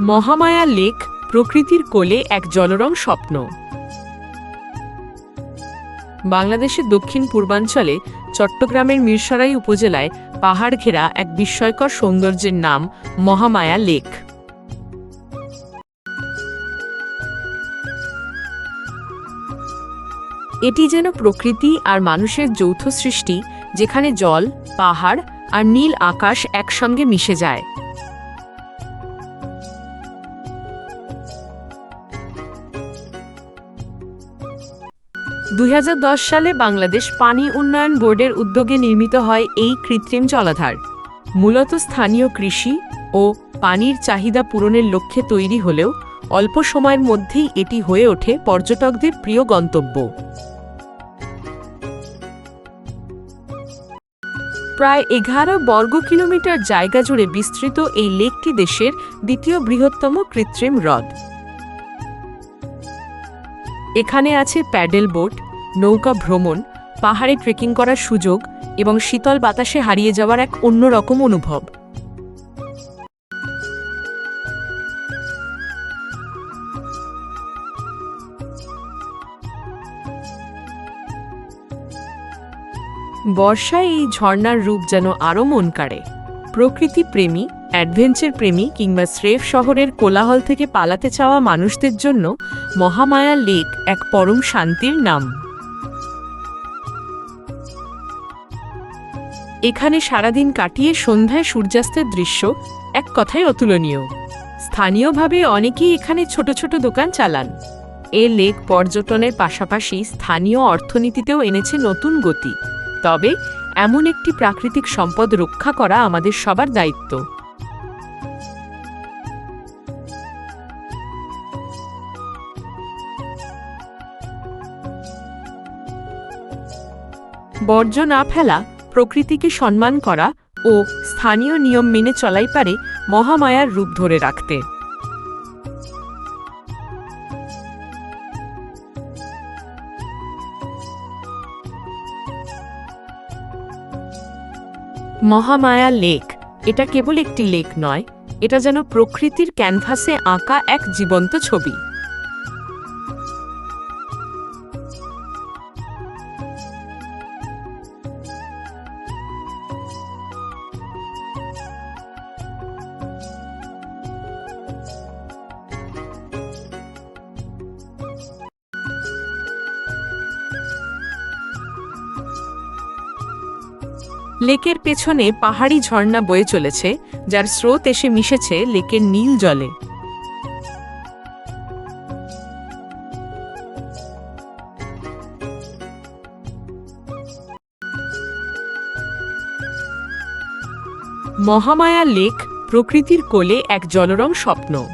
Mahamaya lake প্রকৃতির কোলে এক জলরং স্বপ্ন। বাংলাদেশের দক্ষিণ পূর্বাঞ্চলে চট্টগ্রামের মিরসরাই উপজেলায় পাহাড় ঘেরা এক বিস্ময়কর সৌন্দর্যের নাম মহামায়া লেক। এটি যেন প্রকৃতি আর মানুষের যৌথ সৃষ্টি, যেখানে জল, পাহাড় আর নীল আকাশ একসঙ্গে মিশে যায়। দুই হাজার দশ সালে বাংলাদেশ পানি উন্নয়ন বোর্ডের উদ্যোগে নির্মিত হয় এই কৃত্রিম জলাধার। মূলত স্থানীয় কৃষি ও পানির চাহিদা পূরণের লক্ষ্যে তৈরি হলেও অল্প সময়ের মধ্যেই এটি হয়ে ওঠে পর্যটকদের প্রিয় গন্তব্য। প্রায় এগারো বর্গ কিলোমিটার জায়গা জুড়ে বিস্তৃত এই লেকটি দেশের দ্বিতীয় বৃহত্তম কৃত্রিম হ্রদ। এখানে আছে প্যাডেল বোট, নৌকা ভ্রমণ, পাহাড়ে ট্রেকিং করার সুযোগ এবং শীতল বাতাসে হারিয়ে যাওয়ার এক অন্যরকম অনুভব। বর্ষায় এই ঝর্ণার রূপ যেন আরও মন কাড়ে। প্রকৃতি প্রেমী অ্যাডভেঞ্চার প্রেমী কিংবা স্রেফ শহরের কোলাহল থেকে পালাতে চাওয়া মানুষদের জন্য মহামায়া লেক এক পরম শান্তির নাম। এখানে সারাদিন কাটিয়ে সন্ধ্যায় সূর্যাস্তের দৃশ্য এক কথায় অতুলনীয়। স্থানীয়ভাবে অনেকেই এখানে ছোট ছোট দোকান চালান। এ লেক পর্যটনের পাশাপাশি স্থানীয় অর্থনীতিতেও এনেছে নতুন গতি। তবে এমন একটি প্রাকৃতিক সম্পদ রক্ষা করা আমাদের সবার দায়িত্ব। বর্জ্য না ফেলা, প্রকৃতিকে সম্মান করা ও স্থানীয় নিয়ম মেনে চলাই পারে মহামায়ার রূপ ধরে রাখতে। মহামায়া লেক, এটা কেবল একটি লেক নয়, এটা যেন প্রকৃতির ক্যানভাসে আঁকা এক জীবন্ত ছবি। লেকের পেছনে পাহাড়ি ঝর্ণা বয়ে চলেছে, যার স্রোত এসে মিশেছে লেকের নীল জলে। মহামায়া লেক প্রকৃতির কোলে এক জলরং স্বপ্ন।